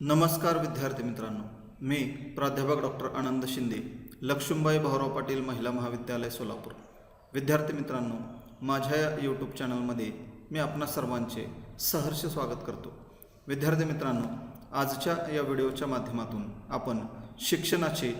नमस्कार विद्यार्थी मित्रांनो. मी प्राध्यापक डॉक्टर आनंद शिंदे लक्ष्मीबाई भाऊराव पाटील महिला महाविद्यालय सोलापूर. विद्यार्थी मित्रांनो माझ्या या यूट्यूब चॅनलमध्ये मी आपणा सर्वांचे सहर्ष स्वागत करतो. विद्यार्थी मित्रांनो आजच्या या व्हिडिओच्या माध्यमातून आपण शिक्षणाचे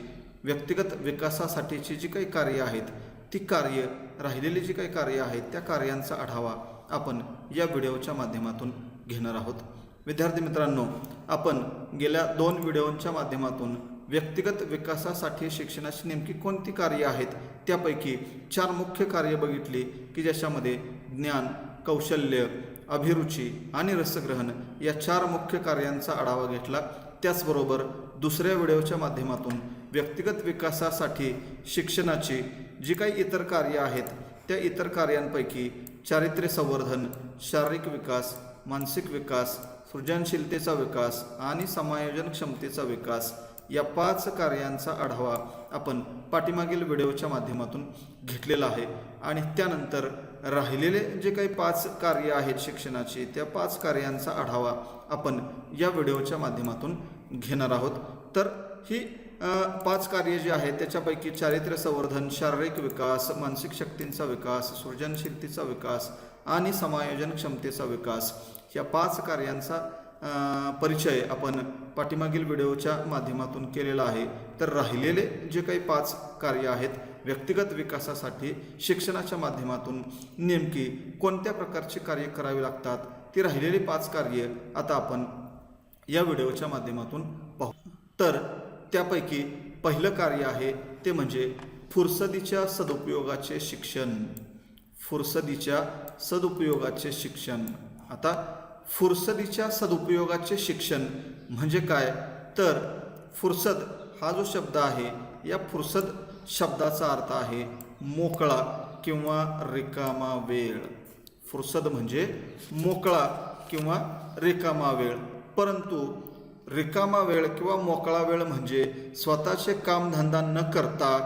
व्यक्तिगत विकासासाठीची जी काही कार्य आहेत ती कार्य राहिलेली जी काही कार्य आहेत त्या कार्यांचा आढावा आपण या व्हिडिओच्या माध्यमातून घेणार आहोत. विद्यार्थी मित्रांनो आपण गेल्या दोन व्हिडिओच्या माध्यमातून व्यक्तिगत विकासासाठी शिक्षणाची नेमकी कोणती कार्य आहेत त्यापैकी चार मुख्य कार्य बघितली की ज्याच्यामध्ये ज्ञान कौशल्य अभिरुची आणि रसग्रहण या चार मुख्य कार्यांचा आढावा घेतला. त्याचबरोबर दुसऱ्या व्हिडिओच्या माध्यमातून व्यक्तिगत विकासासाठी शिक्षणाची जी काही इतर कार्य आहेत त्या इतर कार्यांपैकी चारित्र्य संवर्धन शारीरिक विकास मानसिक विकास सृजनशीलतेचा विकास आणि समायोजन क्षमतेचा विकास या पाच कार्यांचा आढावा आपण पाठीमागील व्हिडिओच्या माध्यमातून घेतलेला आहे. आणि त्यानंतर राहिलेले जे काही पाच कार्य आहेत शिक्षणाची त्या पाच कार्यांचा आढावा आपण या व्हिडिओच्या माध्यमातून घेणार आहोत. तर ही पाच कार्य जे आहेत त्याच्यापैकी चारित्र्य संवर्धन शारीरिक विकास मानसिक शक्तींचा विकास सृजनशीलतेचा विकास आणि समायोजन क्षमतेचा विकास या पाच कार्यांचा परिचय आपण पाठीमागील व्हिडिओच्या माध्यमातून केलेला आहे. तर राहिलेले जे काही पाच कार्य आहेत व्यक्तिगत विकासासाठी शिक्षणाच्या माध्यमातून नेमकी कोणत्या प्रकारची कार्य करावी लागतात ती राहिलेली पाच कार्य आता आपण या व्हिडिओच्या माध्यमातून पाहू. तर त्यापैकी पहिलं कार्य आहे ते म्हणजे फुरसदीच्या सदुपयोगाचे शिक्षण. फुरसदीच्या सदुपयोगाचे शिक्षण. आता फुरसदीच्या सदुपयोगाचे शिक्षण म्हणजे काय? तर फुरसद हा जो शब्द आहे या फुरसद शब्दाचा अर्थ आहे मोकळा किंवा रिकामा वेळ. फुरसद म्हणजे मोकळा किंवा रिकामा वेळ. परंतु रिकामा वेळ किंवा मोकळा वेळ म्हणजे स्वतःचे कामधंदा न करता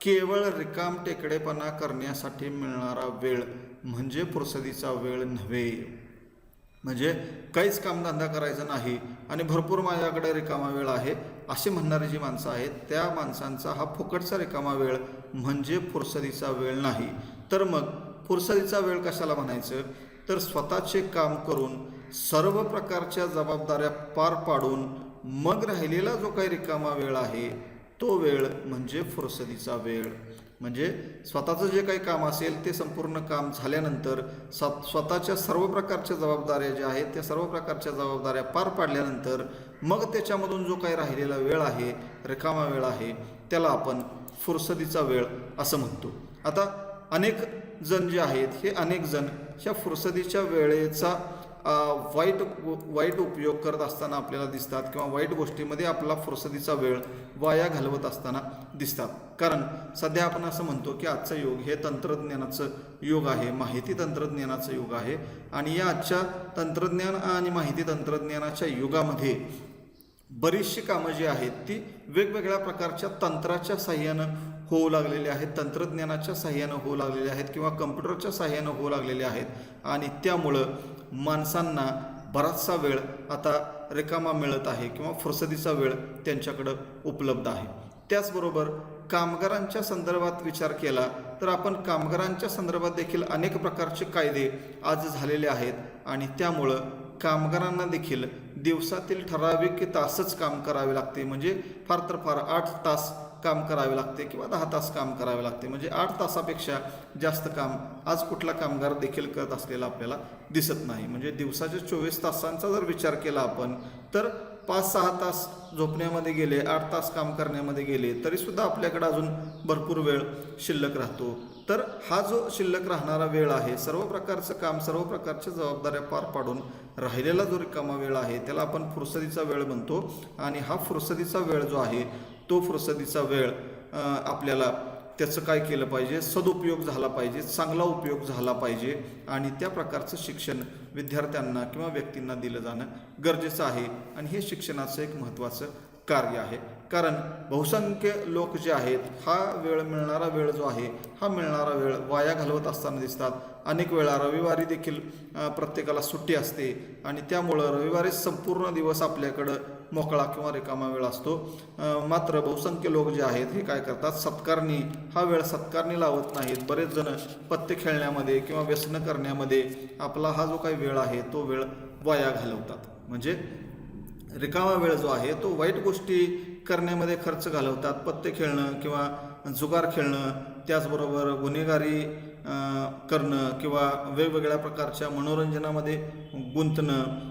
केवळ रिकाम टेकडेपणा करण्यासाठी मिळणारा वेळ म्हणजे फुरसदीचा वेळ नव्हे. म्हणजे काहीच कामधंदा करायचा नाही आणि भरपूर माझ्याकडे रिकामा वेळ आहे असे म्हणणारी जी माणसं आहेत त्या माणसांचा हा फुकटचा रिकामा वेळ म्हणजे फुरसदीचा वेळ नाही. तर मग फुरसदीचा वेळ कशाला म्हणायचं? तर स्वतःचे काम करून सर्व प्रकारच्या जबाबदाऱ्या पार पाडून मग राहिलेला जो काही रिकामा वेळ आहे तो वेळ म्हणजे फुरसदीचा वेळ. म्हणजे स्वतःचं जे काही काम असेल ते संपूर्ण काम झाल्यानंतर स्वतःच्या सर्व प्रकारच्या जबाबदाऱ्या ज्या आहेत त्या सर्व प्रकारच्या जबाबदाऱ्या पार पाडल्यानंतर मग त्याच्यामधून जो काही राहिलेला वेळ आहे रिकामा वेळ आहे त्याला आपण फुरसदीचा वेळ असं म्हणतो. आता अनेक जण जे आहेत हे अनेक जण ह्या फुरसदीच्या वेळेचा वाईट वाईट उपयोग करत असताना आपल्याला दिसतात किंवा वाईट गोष्टीमध्ये आपला फुरसदीचा वेळ वाया घालवत असताना दिसतात. कारण सध्या आपण असं म्हणतो की आजचं युग हे तंत्रज्ञानाचं युग आहे माहिती तंत्रज्ञानाचं युग आहे आणि या आजच्या तंत्रज्ञान आणि माहिती तंत्रज्ञानाच्या युगामध्ये बरीचशी कामं जी आहेत ती वेगवेगळ्या प्रकारच्या तंत्राच्या साह्यानं होऊ लागलेले आहेत तंत्रज्ञानाच्या साह्यानं होऊ लागलेले आहेत किंवा कम्प्युटरच्या साह्यानं होऊ लागलेले आहेत आणि त्यामुळं माणसांना बराचसा वेळ आता रिकामा मिळत आहे किंवा फुरसदीचा वेळ त्यांच्याकडं उपलब्ध आहे. त्याचबरोबर कामगारांच्या संदर्भात विचार केला तर आपण कामगारांच्या संदर्भात देखील अनेक प्रकारचे कायदे आज झालेले आहेत आणि त्यामुळं कामगारांना देखील दिवसातील ठराविक तासच काम करावे लागते. म्हणजे फार तर फार आठ तास काम करावे लागते किंवा दहा तास काम करावे लागते. म्हणजे आठ तासापेक्षा जास्त काम आज कुठला कामगार देखील करत असलेला आपल्याला दिसत नाही. म्हणजे दिवसाच्या चोवीस तासांचा जर विचार केला आपण तर पाच सहा तास झोपण्यामध्ये गेले आठ तास काम करण्यामध्ये गेले तरीसुद्धा आपल्याकडे अजून भरपूर वेळ शिल्लक राहतो. तर हा जो शिल्लक राहणारा वेळ आहे सर्व प्रकारचं काम सर्व प्रकारच्या जबाबदाऱ्या पार पाडून राहिलेला जो रिकामा वेळ आहे त्याला आपण फुरसदीचा वेळ म्हणतो. आणि हा फुरसदीचा वेळ जो आहे तो फुरसदीचा वेळ आपल्याला त्याचं काय केलं पाहिजे? सदुपयोग झाला पाहिजे चांगला उपयोग झाला पाहिजे आणि त्या प्रकारचं शिक्षण विद्यार्थ्यांना किंवा व्यक्तींना दिलं जाणं गरजेचं आहे. आणि हे शिक्षणाचं एक महत्त्वाचं कार्य आहे. कारण बहुसंख्य लोक जे आहेत हा वेळ मिळणारा वेळ जो आहे हा मिळणारा वेळ वाया घालवत असताना दिसतात. अनेक वेळा रविवारी देखील प्रत्येकाला सुट्टी असते आणि त्यामुळं रविवारी संपूर्ण दिवस आपल्याकडं मोकळा किंवा रिकामा वेळ असतो. मात्र बहुसंख्य लोक जे आहेत हे काय करतात? सत्कारणी. हा वेळ सत्कारणी लावत नाहीत. बरेच जण पत्ते खेळण्यामध्ये किंवा व्यसनं करण्यामध्ये आपला हा जो काही वेळ आहे तो वेळ वाया घालवतात. म्हणजे रिकामा वेळ जो आहे तो वाईट गोष्टी करण्यामध्ये खर्च घालवतात पत्ते खेळणं किंवा जुगार खेळणं त्याचबरोबर गुन्हेगारी करणं किंवा वेगवेगळ्या प्रकारच्या मनोरंजनामध्ये गुंतणं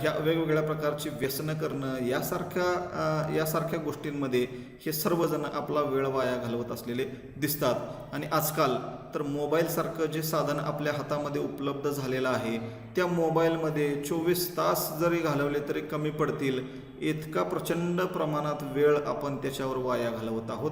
ह्या वेगवेगळ्या प्रकारची व्यसनं करणं यासारख्या यासारख्या गोष्टींमध्ये हे सर्वजण आपला वेळ वाया घालवत असलेले दिसतात. आणि आजकाल तर मोबाईलसारखं जे साधन आपल्या हातामध्ये उपलब्ध झालेलं आहे त्या मोबाईलमध्ये चोवीस तास जरी घालवले तरी कमी पडतील. इतका प्रचंड प्रमाणात वेळ आपण त्याच्यावर वाया घालवत आहोत.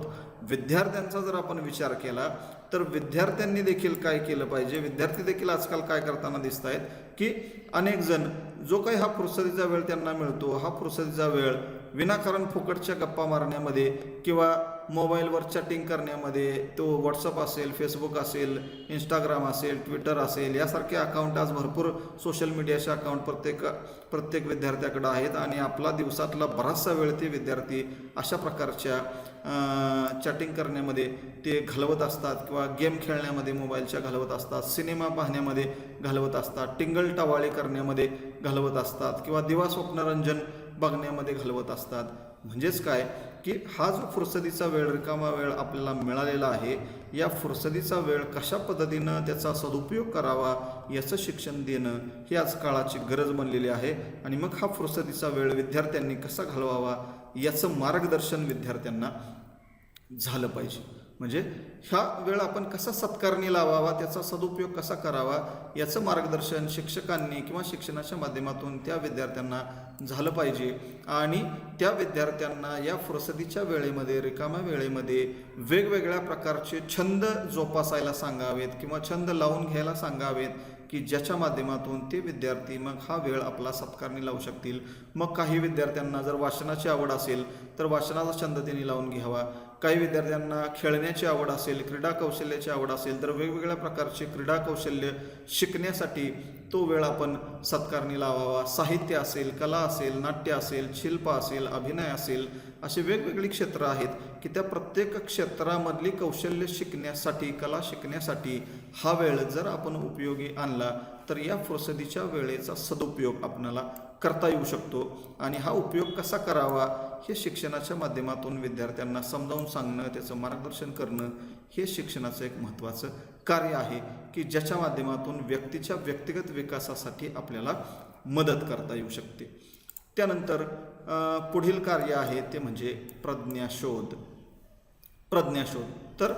विद्यार्थ्यांचा जर आपण विचार केला तर विद्यार्थ्यांनी देखील काय केलं पाहिजे? विद्यार्थी देखील आजकाल काय करताना दिसत आहेत की अनेक जण जो काही हा फुरसतीचा वेळ त्यांना मिळतो हा फुरसतीचा वेळ विनाकारण फुकटच्या गप्पा मारण्यामध्ये किंवा मोबाईलवर चॅटिंग करण्यामध्ये तो व्हॉट्सअप असेल फेसबुक असेल इंस्टाग्राम असेल ट्विटर असेल यासारखे अकाउंट आज भरपूर सोशल मीडियाचे अकाउंट प्रत्येक प्रत्येक विद्यार्थ्याकडे आहेत आणि आपला दिवसातला बराचसा वेळ ते विद्यार्थी अशा प्रकारच्या चॅटिंग करण्यामध्ये ते घालवत असतात किंवा गेम खेळण्यामध्ये मोबाईलच्या घालवत असतात सिनेमा पाहण्यामध्ये घालवत असतात टिंगल टवाळी करण्यामध्ये घालवत असतात किंवा दिवा स्वप्नरंजन बघण्यामध्ये घालवत असतात. म्हणजेच काय? की हा जो फुरसदीचा वेळ रिकामा वेळ आपल्याला मिळालेला आहे या फुरसदीचा वेळ कशा पद्धतीनं त्याचा सदुपयोग करावा याचं शिक्षण देणं ही आज काळाची गरज बनलेली आहे. आणि मग हा फुरसदीचा वेळ विद्यार्थ्यांनी कसा घालवावा याचं मार्गदर्शन विद्यार्थ्यांना झालं पाहिजे. म्हणजे ह्या वेळ आपण कसा सत्कारणी लावावा त्याचा सदुपयोग कसा करावा याचं मार्गदर्शन शिक्षकांनी किंवा शिक्षणाच्या माध्यमातून त्या विद्यार्थ्यांना झालं पाहिजे. आणि त्या विद्यार्थ्यांना या फुरसदीच्या वेळेमध्ये रिकाम्या वेळेमध्ये वेगवेगळ्या प्रकारचे छंद जोपासायला सांगावेत किंवा छंद लावून घ्यायला सांगावेत. की ज्याच्या माध्यमातून ते विद्यार्थी मग हा वेळ आपला सत्कारणी लावू शकतील. मग काही विद्यार्थ्यांना जर वाचनाची आवड असेल तर वाचनाचा छंद त्यांनी लावून घ्यावा. काही विद्यार्थ्यांना खेळण्याची आवड असेल क्रीडा कौशल्याची आवड असेल तर वेगवेगळ्या प्रकारचे क्रीडा कौशल्य शिकण्यासाठी तो वेळ आपण सत्कारणी लावावा. साहित्य असेल कला असेल नाट्य असेल शिल्प असेल अभिनय असेल असे वेगवेगळी क्षेत्र आहेत की त्या प्रत्येक क्षेत्रामधली कौशल्य शिकण्यासाठी कला शिकण्यासाठी हा वेळ जर आपण उपयोगी आणला तर या फुरसदीच्या वेळेचा सदुपयोग आपणाला करता येऊ शकतो. आणि हा उपयोग कसा करावा हे शिक्षणाच्या माध्यमातून विद्यार्थ्यांना समजावून सांगणं त्याचं मार्गदर्शन करणं हे शिक्षणाचं एक महत्त्वाचं कार्य आहे की ज्याच्या माध्यमातून व्यक्तीच्या व्यक्तिगत विकासासाठी आपल्याला मदत करता येऊ शकते. त्यानंतर पुढील कार्य आहे ते म्हणजे प्रज्ञाशोध. प्रज्ञाशोध. तर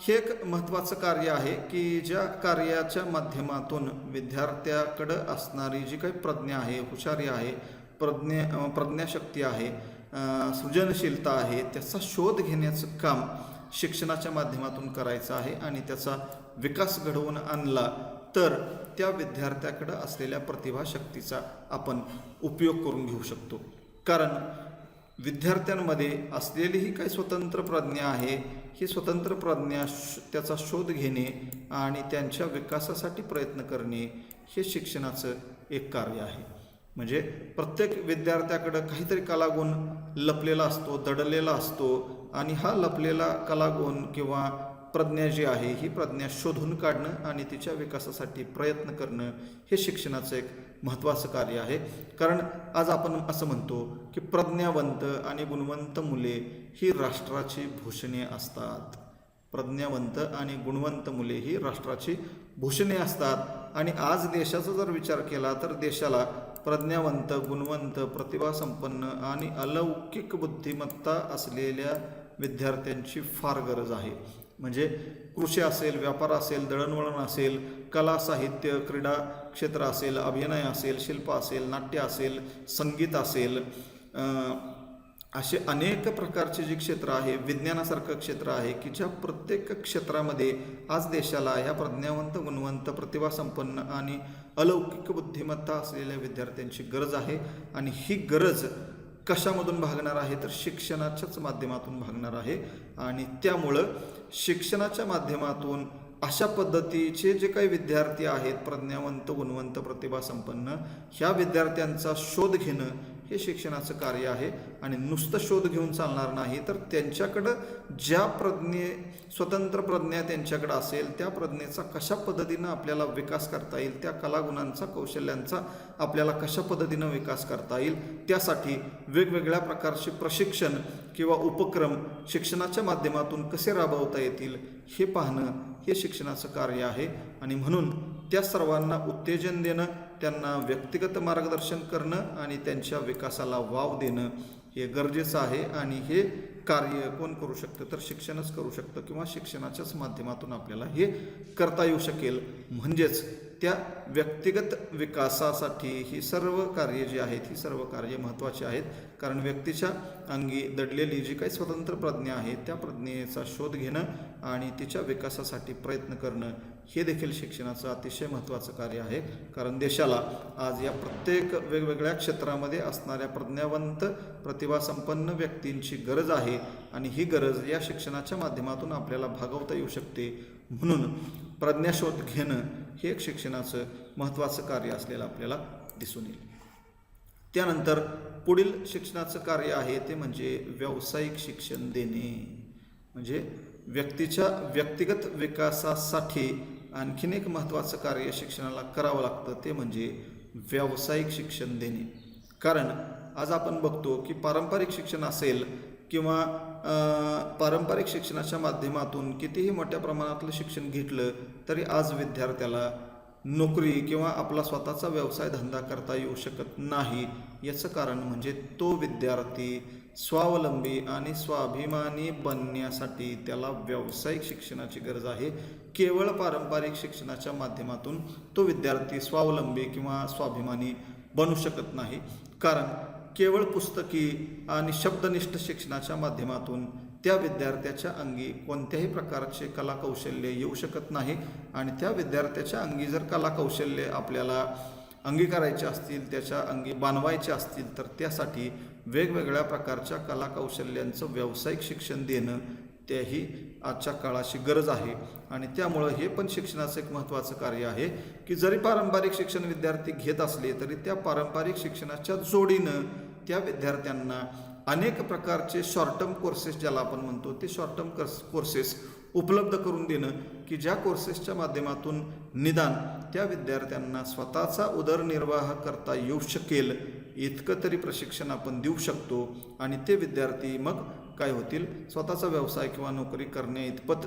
हे एक महत्त्वाचं कार्य आहे की ज्या कार्याच्या माध्यमातून विद्यार्थ्याकडं असणारी जी काही प्रज्ञा आहे हुशारी आहे प्रज्ञा प्रज्ञाशक्ती आहे सृजनशीलता आहे त्याचा शोध घेण्याचं काम शिक्षणाच्या माध्यमातून करायचं आहे आणि त्याचा विकास घडवून आणला तर त्या विद्यार्थ्याकडं असलेल्या प्रतिभाशक्तीचा आपण उपयोग करून घेऊ शकतो. कारण विद्यार्थ्यांमध्ये असलेली ही काही स्वतंत्र प्रज्ञा आहे ही स्वतंत्र प्रज्ञा श त्याचा शोध घेणे आणि त्यांच्या विकासासाठी प्रयत्न करणे हे शिक्षणाचं एक कार्य आहे. म्हणजे प्रत्येक विद्यार्थ्याकडं काहीतरी कलागुण लपलेला असतो दडलेला असतो आणि हा लपलेला कलागुण किंवा प्रज्ञा जी आहे ही प्रज्ञा शोधून काढणं आणि तिच्या विकासासाठी प्रयत्न करणं हे शिक्षणाचं एक महत्त्वाचं कार्य आहे. कारण आज आपण असं म्हणतो की प्रज्ञावंत आणि गुणवंत मुले ही राष्ट्राची भूषणे असतात. प्रज्ञावंत आणि गुणवंत मुले ही राष्ट्राची भूषणे असतात. आणि आज देशाचा जर विचार केला तर देशाला प्रज्ञावंत गुणवंत प्रतिभासंपन्न आणि अलौकिक बुद्धिमत्ता असलेल्या विद्यार्थ्यांची फार गरज आहे. म्हणजे कृषी असेल व्यापार असेल दळणवळण असेल कला साहित्य क्रीडा क्षेत्र असेल अभिनय असेल शिल्प असेल नाट्य असेल संगीत असेल असे अनेक प्रकारचे जे क्षेत्र आहे विज्ञानासारखं क्षेत्र आहे की ज्या प्रत्येक क्षेत्रामध्ये आज देशाला ह्या प्रज्ञावंत गुणवंत प्रतिभासंपन्न आणि अलौकिक बुद्धिमत्ता असलेल्या विद्यार्थ्यांची गरज आहे. आणि ही गरज कशामधून भागणार आहे? तर शिक्षणाच्याच माध्यमातून भागणार आहे. आणि त्यामुळं शिक्षणाच्या माध्यमातून अशा पद्धतीचे जे काही विद्यार्थी आहेत प्रज्ञावंत गुणवंत प्रतिभा संपन्न ह्या विद्यार्थ्यांचा शोध घेणं हे शिक्षणाचं कार्य आहे आणि नुसतं शोध घेऊन चालणार नाही तर त्यांच्याकडं ज्या प्रज्ञे स्वतंत्र प्रज्ञा त्यांच्याकडं असेल त्या प्रज्ञेचा कशा पद्धतीनं आपल्याला विकास करता येईल त्या कलागुणांचा कौशल्यांचा आपल्याला कशा पद्धतीनं विकास करता येईल त्यासाठी वेगवेगळ्या प्रकारचे प्रशिक्षण किंवा उपक्रम शिक्षणाच्या माध्यमातून कसे राबवता येतील हे पाहणं हे शिक्षणाचं कार्य आहे. आणि म्हणून त्या सर्वांना उत्तेजन देणं त्यांना व्यक्तिगत मार्गदर्शन करणं आणि त्यांच्या विकासाला वाव देणं हे गरजेचं आहे आणि हे कार्य कोण करू शकतं? तर शिक्षणच करू शकतं किंवा शिक्षणाच्याच माध्यमातून आपल्याला हे करता येऊ शकेल. म्हणजेच त्या व्यक्तिगत विकासासाठी ही सर्व कार्ये जी आहेत ही सर्व कार्ये महत्त्वाची आहेत. कारण व्यक्तीच्या अंगी दडलेली जी काही स्वतंत्र प्रज्ञा आहे त्या प्रज्ञेचा शोध घेणं आणि तिच्या विकासासाठी प्रयत्न करणं हे देखील शिक्षणाचं अतिशय महत्त्वाचं कार्य आहे. कारण देशाला आज या प्रत्येक वेगवेगळ्या क्षेत्रामध्ये असणाऱ्या प्रज्ञावंत प्रतिभासंपन्न व्यक्तींची गरज आहे आणि ही गरज या शिक्षणाच्या माध्यमातून आपल्याला भागवता येऊ शकते. म्हणून प्रज्ञाशोध घेणं हे एक शिक्षणाचं महत्त्वाचं कार्य असलेलं आपल्याला दिसून येईल. त्यानंतर पुढील शिक्षणाचं कार्य आहे ते म्हणजे व्यावसायिक शिक्षण देणे. म्हणजे व्यक्तीच्या व्यक्तिगत विकासासाठी आणखीन एक महत्त्वाचं कार्य शिक्षणाला करावं लागतं ते म्हणजे व्यावसायिक शिक्षण देणे. कारण आज आपण बघतो की पारंपरिक शिक्षण असेल किंवा पारंपरिक शिक्षणाच्या माध्यमातून कितीही मोठ्या प्रमाणातलं शिक्षण घेतलं तरी आज विद्यार्थ्याला नोकरी किंवा आपला स्वतःचा व्यवसाय धंदा करता येऊ शकत नाही. याचं कारण म्हणजे तो विद्यार्थी स्वावलंबी आणि स्वाभिमानी बनण्यासाठी त्याला व्यावसायिक शिक्षणाची गरज आहे. केवळ पारंपरिक शिक्षणाच्या माध्यमातून तो विद्यार्थी स्वावलंबी किंवा स्वाभिमानी बनू शकत नाही. कारण केवळ पुस्तकी आणि शब्दनिष्ठ शिक्षणाच्या माध्यमातून त्या विद्यार्थ्याच्या अंगी कोणत्याही प्रकारचे कला कौशल्य येऊ शकत नाही. आणि त्या विद्यार्थ्याच्या अंगी जर कला कौशल्य आपल्याला अंगीकारायचे असतील त्याच्या अंगी बांधवायचे असतील तर त्यासाठी वेगवेगळ्या प्रकारच्या कलाकौशल्यांचं व्यावसायिक शिक्षण देणं त्याही आजच्या काळाची गरज आहे. आणि त्यामुळं हे पण शिक्षणाचं एक महत्त्वाचं कार्य आहे की जरी पारंपरिक शिक्षण विद्यार्थी घेत असले तरी त्या पारंपरिक शिक्षणाच्या जोडीनं त्या विद्यार्थ्यांना अनेक प्रकारचे शॉर्ट टर्म कोर्सेस ज्याला आपण म्हणतो ते शॉर्ट टर्म कर्स कोर्सेस उपलब्ध करून देणं की ज्या कोर्सेसच्या माध्यमातून निदान त्या विद्यार्थ्यांना स्वतःचा उदरनिर्वाह करता येऊ शकेल इतकं तरी प्रशिक्षण आपण देऊ शकतो आणि ते विद्यार्थी मग काय होतील? स्वतःचा व्यवसाय किंवा नोकरी करण्या इतपत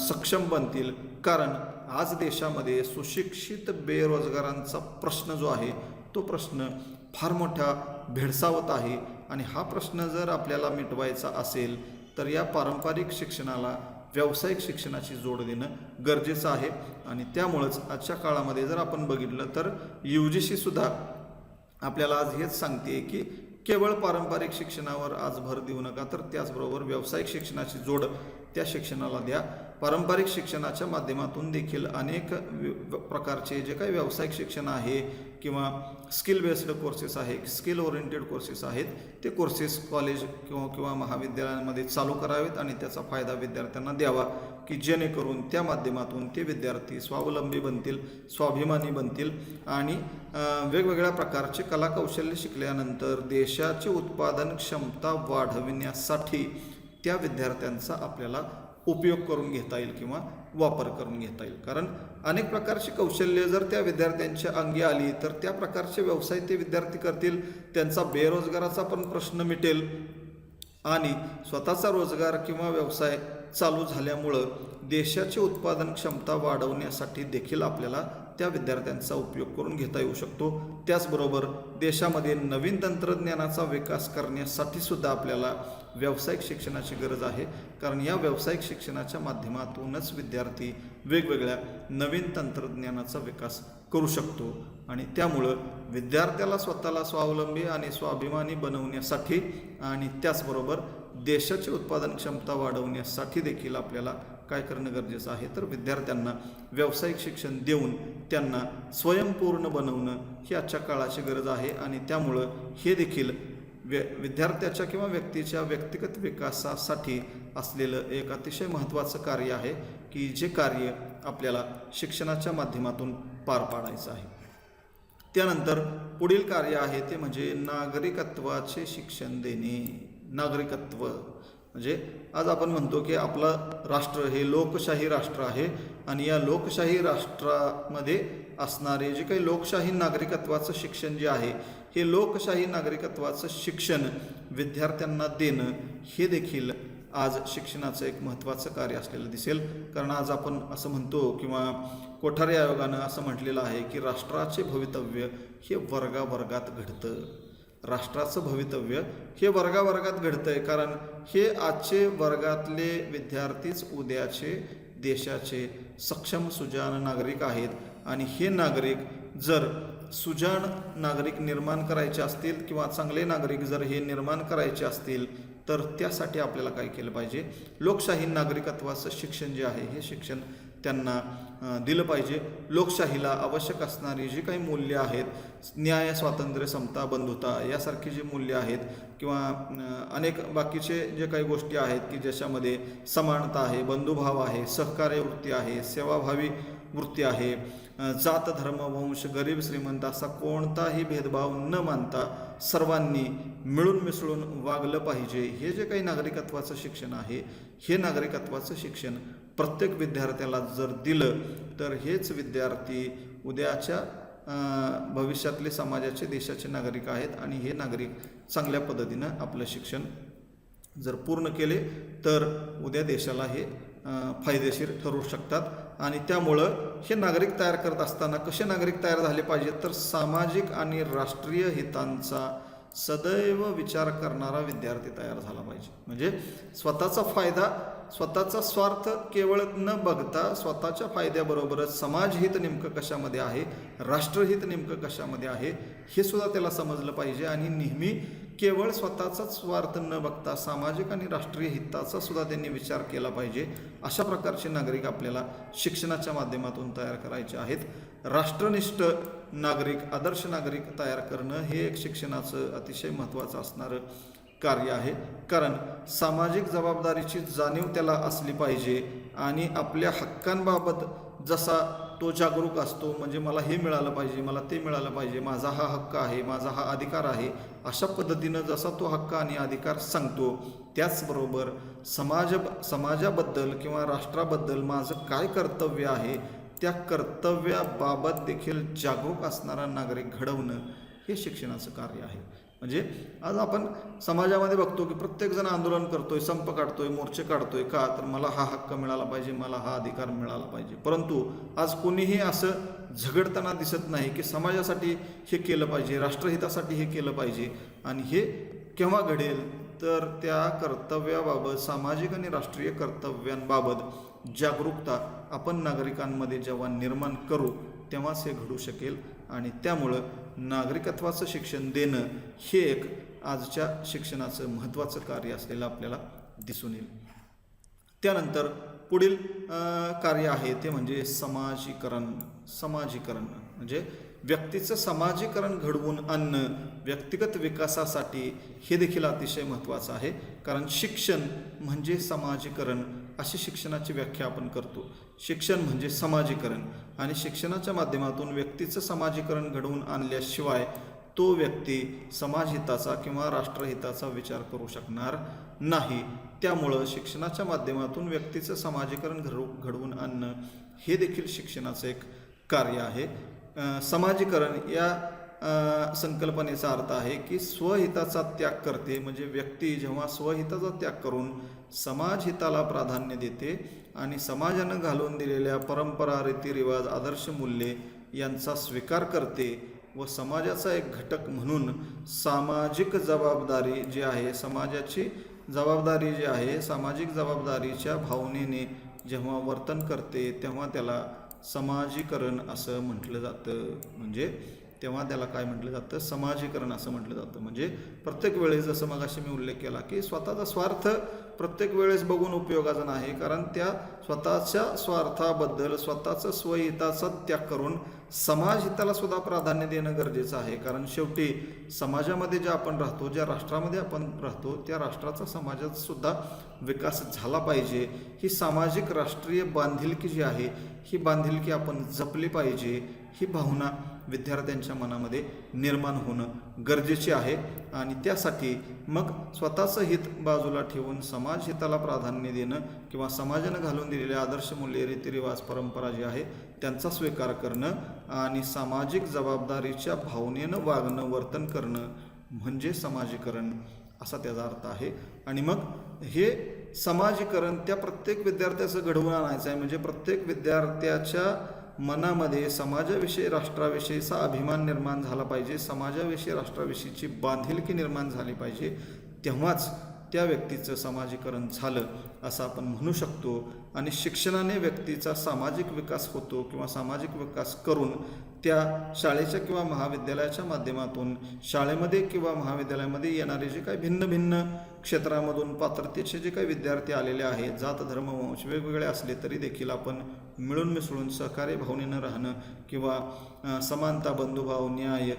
सक्षम बनतील. कारण आज देशामध्ये सुशिक्षित बेरोजगारांचा प्रश्न जो आहे तो प्रश्न फार मोठा भेडसावत आहे. आणि हा प्रश्न जर आपल्याला मिटवायचा असेल तर या पारंपरिक शिक्षणाला व्यावसायिक शिक्षणाची जोड देणं गरजेचं आहे. आणि त्यामुळंच आजच्या काळामध्ये जर आपण बघितलं तर यू जी सुद्धा आपल्याला आज हेच सांगते की केवळ पारंपरिक शिक्षणावर आज भर देऊ नका तर त्याचबरोबर व्यावसायिक शिक्षणाची जोड त्या शिक्षणाला द्या. पारंपरिक शिक्षणाच्या माध्यमातून देखील अनेक प्रकारचे जे काही व्यावसायिक शिक्षण आहे किंवा स्किल बेस्ड कोर्सेस आहे स्किल ओरिएंटेड कोर्सेस आहेत ते कोर्सेस कॉलेज किंवा किंवा महाविद्यालयांमध्ये चालू करावेत आणि त्याचा फायदा विद्यार्थ्यांना द्यावा की जेणेकरून त्या माध्यमातून ते विद्यार्थी स्वावलंबी बनतील स्वाभिमानी बनतील आणि वेगवेगळ्या प्रकारचे कलाकौशल्य शिकल्यानंतर देशाची उत्पादन क्षमता वाढविण्यासाठी त्या विद्यार्थ्यांचा आपल्याला उपयोग करून घेता येईल किंवा वापर करून घेता येईल. कारण अनेक प्रकारची कौशल्य जर त्या विद्यार्थ्यांच्या अंगी आली तर त्या प्रकारचे व्यवसाय ते विद्यार्थी करतील. त्यांचा बेरोजगाराचा पण प्रश्न मिटेल. आणि स्वतःचा रोजगार किंवा व्यवसाय चालू झाल्यामुळं देशाची उत्पादन क्षमता वाढवण्यासाठी देखील आपल्याला त्या विद्यार्थ्यांचा उपयोग करून घेता येऊ शकतो. त्याचबरोबर देशामध्ये नवीन तंत्रज्ञानाचा विकास करण्यासाठी सुद्धा आपल्याला व्यावसायिक शिक्षणाची गरज आहे. कारण या व्यावसायिक शिक्षणाच्या माध्यमातूनच विद्यार्थी वेगवेगळ्या नवीन तंत्रज्ञानाचा विकास करू शकतो. आणि त्यामुळं विद्यार्थ्याला स्वतःला स्वावलंबी आणि स्वाभिमानी बनवण्यासाठी आणि त्याचबरोबर देशाची उत्पादन क्षमता वाढवण्यासाठी देखील आपल्याला काय करणं गरजेचं आहे? तर विद्यार्थ्यांना व्यावसायिक शिक्षण देऊन त्यांना स्वयंपूर्ण बनवणं ही आजच्या काळाची गरज आहे आणि त्यामुळं हे देखील व्य विद्यार्थ्याच्या किंवा व्यक्तीच्या व्यक्तिगत विकासासाठी असलेलं एक अतिशय महत्त्वाचं कार्य आहे की जे कार्य आपल्याला शिक्षणाच्या माध्यमातून पार पाडायचं आहे. त्यानंतर पुढील कार्य आहे ते म्हणजे नागरिकत्वाचे शिक्षण देणे. नागरिकत्व. म्हणजे आज आपण म्हणतो की आपलं राष्ट्र हे लोकशाही राष्ट्र आहे आणि या लोकशाही राष्ट्रामध्ये असणारे जे काही लोकशाही नागरिकत्वाचं शिक्षण जे आहे हे लोकशाही नागरिकत्वाचं शिक्षण विद्यार्थ्यांना देणं हे देखील आज शिक्षणाचं एक महत्त्वाचं कार्य असलेलं दिसेल. कारण आज आपण असं म्हणतो किंवा कोठारी आयोगानं असं म्हटलेलं आहे की राष्ट्राचे भवितव्य हे वर्गावर्गात घडतं. राष्ट्राचं भवितव्य हे वर्गावर्गात घडतं आहे कारण हे आजचे वर्गातले विद्यार्थीच उद्याचे देशाचे सक्षम सुजाण नागरिक आहेत. आणि हे नागरिक जर सुजाण नागरिक निर्माण करायचे असतील किंवा चांगले नागरिक जर हे निर्माण करायचे असतील तर त्यासाठी आपल्याला काय केलं पाहिजे? लोकशाही नागरिकत्वाचं शिक्षण जे आहे हे शिक्षण त्यांना दिलं पाहिजे. लोकशाहीला आवश्यक असणारी जी काही मूल्य आहेत न्याय स्वातंत्र्य समता बंधुता यासारखी जी मूल्य आहेत किंवा अनेक बाकीचे जे काही गोष्टी आहेत की ज्याच्यामध्ये समानता आहे बंधुभाव आहे सहकार्य वृत्ती आहे सेवाभावी वृत्ती आहे जात धर्म वंश गरीब श्रीमंत असा कोणताही भेदभाव न मानता सर्वांनी मिळून मिसळून वागलं पाहिजे. हे जे काही नागरिकत्वाचं शिक्षण आहे हे नागरिकत्वाचं शिक्षण प्रत्येक विद्यार्थ्याला जर दिलं तर हेच विद्यार्थी उद्याच्या भविष्यातले समाजाचे देशाचे नागरिक आहेत आणि हे नागरिक चांगल्या पद्धतीनं आपलं शिक्षण जर पूर्ण केले तर उद्या देशाला हे फायदेशीर ठरू शकतात. आणि त्यामुळं हे नागरिक तयार करत असताना कसे नागरिक तयार झाले पाहिजेत? तर सामाजिक आणि राष्ट्रीय हितांचा सदैव विचार करणारा विद्यार्थी तयार झाला पाहिजे. म्हणजे स्वतःचा फायदा स्वतःचा स्वार्थ केवळ न बघता स्वतःच्या फायद्याबरोबरच समाजहित नेमकं कशामध्ये आहे राष्ट्रहित नेमकं कशामध्ये आहे हे सुद्धा त्याला समजलं पाहिजे आणि नेहमी केवळ स्वतःचाच स्वार्थ न बघता सामाजिक आणि राष्ट्रीय हिताचा सुद्धा त्यांनी विचार केला पाहिजे अशा प्रकारचे नागरिक आपल्याला शिक्षणाच्या माध्यमातून तयार करायचे आहेत. राष्ट्रनिष्ठ नागरिक आदर्श नागरिक तयार करणं हे एक शिक्षणाचं अतिशय महत्त्वाचं असणारं कार्य आहे. कारण सामाजिक जबाबदारीची जाणीव त्याला असली पाहिजे आणि आपल्या हक्कांबाबत जसा तो जागरूक असतो म्हणजे मला हे मिळालं पाहिजे मला ते मिळालं पाहिजे माझा हा हक्क आहे माझा हा अधिकार आहे अशा पद्धतीनं जसा तो हक्क आणि अधिकार सांगतो त्याचबरोबर समाज समाजाबद्दल किंवा राष्ट्राबद्दल माझं काय कर्तव्य आहे त्या कर्तव्याबाबत देखील जागरूक असणारा नागरिक घडवणं हे शिक्षणाचं कार्य आहे. म्हणजे आज आपण समाजामध्ये बघतो की प्रत्येकजण आंदोलन करतोय संप काढतोय मोर्चे काढतोय. का? तर मला हा हक्क मिळाला पाहिजे मला हा अधिकार मिळाला पाहिजे. परंतु आज कोणीही असं झगडताना दिसत नाही की समाजासाठी हे केलं पाहिजे राष्ट्रहितासाठी हे केलं पाहिजे. आणि हे केव्हा घडेल? तर त्या कर्तव्याबाबत सामाजिक आणि राष्ट्रीय कर्तव्यांबाबत जागरूकता आपण नागरिकांमध्ये जेव्हा निर्माण करू तेव्हाच हे घडू शकेल. आणि त्यामुळं नागरिकत्वाचं शिक्षण देणं हे एक आजच्या शिक्षणाचं महत्त्वाचं कार्य असलेलं आपल्याला दिसून येईल. त्यानंतर पुढील कार्य आहे ते म्हणजे समाजीकरण. समाजीकरण म्हणजे व्यक्तीचं समाजीकरण घडवून आणणं व्यक्तिगत विकासासाठी हे देखील अतिशय महत्त्वाचं आहे. कारण शिक्षण म्हणजे समाजीकरण. अशी शिक्षणाची व्याख्या आपण करतो. शिक्षण म्हणजे समाजीकरण. आणि शिक्षणाच्या माध्यमातून व्यक्तीचं समाजीकरण घडवून आणल्याशिवाय तो व्यक्ती समाजहिताचा किंवा राष्ट्रहिताचा विचार करू शकणार नाही. त्यामुळं शिक्षणाच्या माध्यमातून व्यक्तीचं समाजीकरण घडवू घडवून आणणं हे देखील शिक्षणाचं एक कार्य आहे. समाजीकरण या संकल्पनेचा अर्थ आहे की स्वहिताचा त्याग करते. म्हणजे व्यक्ती जेव्हा स्वहिताचा त्याग करून समाजहिताला प्राधान्य देते आणि समाजानं घालून दिलेल्या परंपरा रीतिरिवाज आदर्श मूल्ये यांचा स्वीकार करते व समाजाचा एक घटक म्हणून सामाजिक जबाबदारी जी आहे समाजाची जबाबदारी जी आहे सामाजिक जबाबदारीच्या भावनेने जेव्हा वर्तन करते तेव्हा त्याला समाजीकरण असं म्हटलं जातं. म्हणजे तेव्हा त्याला काय म्हटलं जातं? समाजीकरण असं म्हटलं जातं. म्हणजे प्रत्येक वेळेस जसं मगाशी मी उल्लेख केला की स्वतःचा स्वार्थ प्रत्येक वेळेस बघून उपयोगाचा नाही. कारण त्या स्वतःच्या स्वार्थाबद्दल स्वतःचं स्वहिताचा त्याग करून समाज हिताला सुद्धा प्राधान्य देणं गरजेचं आहे. कारण शेवटी समाजामध्ये जे आपण राहतो ज्या राष्ट्रामध्ये आपण राहतो त्या राष्ट्राचा समाजात सुद्धा विकास झाला पाहिजे. ही सामाजिक राष्ट्रीय बांधिलकी जी आहे ही बांधिलकी आपण जपली पाहिजे. ही भावना विद्यार्थ्यांच्या मनामध्ये निर्माण होणं गरजेचे आहे. आणि त्यासाठी मग स्वतःचं हित बाजूला ठेवून समाज हिताला प्राधान्य देणं किंवा समाजानं घालून दिलेले आदर्श मूल्य रीतिरिवाज परंपरा जी आहे त्यांचा स्वीकार करणं आणि सामाजिक जबाबदारीच्या भावनेनं वागणं वर्तन करणं म्हणजे समाजीकरण असा त्याचा अर्थ आहे. आणि मग हे समाजीकरण त्या प्रत्येक विद्यार्थ्याचं घडवून आणायचं आहे. म्हणजे प्रत्येक विद्यार्थ्याच्या मनामध्ये समाजाविषयी राष्ट्राविषयीचा अभिमान निर्माण झाला पाहिजे. समाजाविषयी राष्ट्राविषयीची बांधिलकी निर्माण झाली पाहिजे. तेव्हाच त्या व्यक्तीचं समाजीकरण झालं असं आपण म्हणू शकतो. आणि शिक्षणाने व्यक्तीचा सामाजिक विकास होतो किंवा सामाजिक विकास करून त्या शाळेच्या किंवा महाविद्यालयाच्या माध्यमातून शाळेमध्ये किंवा महाविद्यालयामध्ये येणारे जे काही भिन्न भिन्न क्षेत्रामधून पात्रतेचे जे काही विद्यार्थी आलेले आहेत जात धर्म वंश वेगवेगळे असले तरी देखील आपण मिळून मिसळून सहकार्य भावनेनं राहणं किंवा समानता बंधुभाव न्याय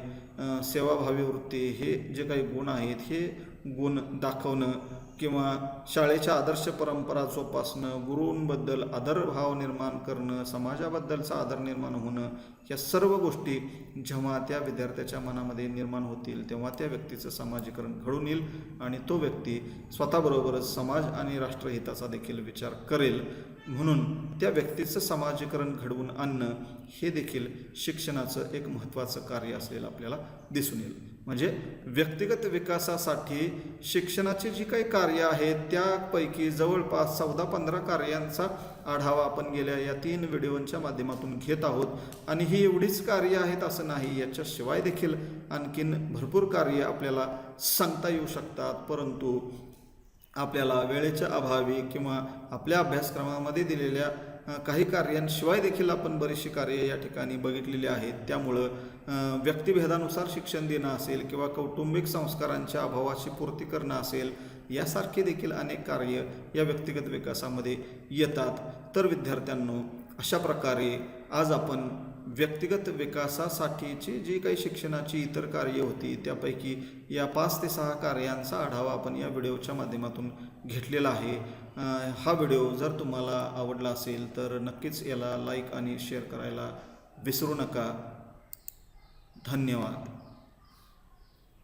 सेवाभावी वृत्ती हे जे काही गुण आहेत हे गुण दाखवणं किंवा शाळेच्या आदर्श परंपरा जोपासणं गुरूंबद्दल आदरभाव निर्माण करणं समाजाबद्दलचा आदर निर्माण होणं या सर्व गोष्टी जेव्हा त्या विद्यार्थ्याच्या मनामध्ये निर्माण होतील तेव्हा त्या व्यक्तीचं समाजीकरण घडून येईल आणि तो व्यक्ती स्वतःबरोबरच समाज आणि राष्ट्रहिताचा देखील विचार करेल. म्हणून त्या व्यक्तीचं समाजीकरण घडवून आणणं हे देखील शिक्षणाचं एक महत्त्वाचं कार्य असलेलं आपल्याला दिसून येईल. म्हणजे व्यक्तिगत विकासासाठी शिक्षणाची जी काही कार्य आहेत त्यापैकी जवळपास चौदा पंधरा कार्यांचा आढावा आपण गेल्या या तीन व्हिडिओंच्या माध्यमातून घेत आहोत. आणि ही एवढीच कार्य आहेत असं नाही याच्याशिवाय देखील आणखीन भरपूर कार्य आपल्याला सांगता येऊ शकतात. परंतु आपल्याला वेळेच्या अभावी किंवा आपल्या अभ्यासक्रमामध्ये दिलेल्या काही कार्यांशिवाय देखील आपण बरीचशी कार्य या ठिकाणी बघितलेली आहेत. त्यामुळं व्यक्तिभेदानुसार शिक्षण देणं असेल किंवा कौटुंबिक संस्कारांच्या अभावाची पूर्ती करणं असेल यासारखे देखील अनेक कार्य या व्यक्तिगत विकासामध्ये येतात. तर विद्यार्थ्यांनो अशा प्रकारे आज आपण व्यक्तिगत विकासासाठीची जी काही शिक्षणाची इतर कार्य होती त्यापैकी या पाच ते सहा कार्यांचा आढावा आपण या व्हिडिओच्या माध्यमातून घेतलेला आहे. हा व्हिडिओ जर तुम्हाला आवडला असेल तर नक्कीच याला लाईक आणि शेअर करायला विसरू नका. धन्यवाद.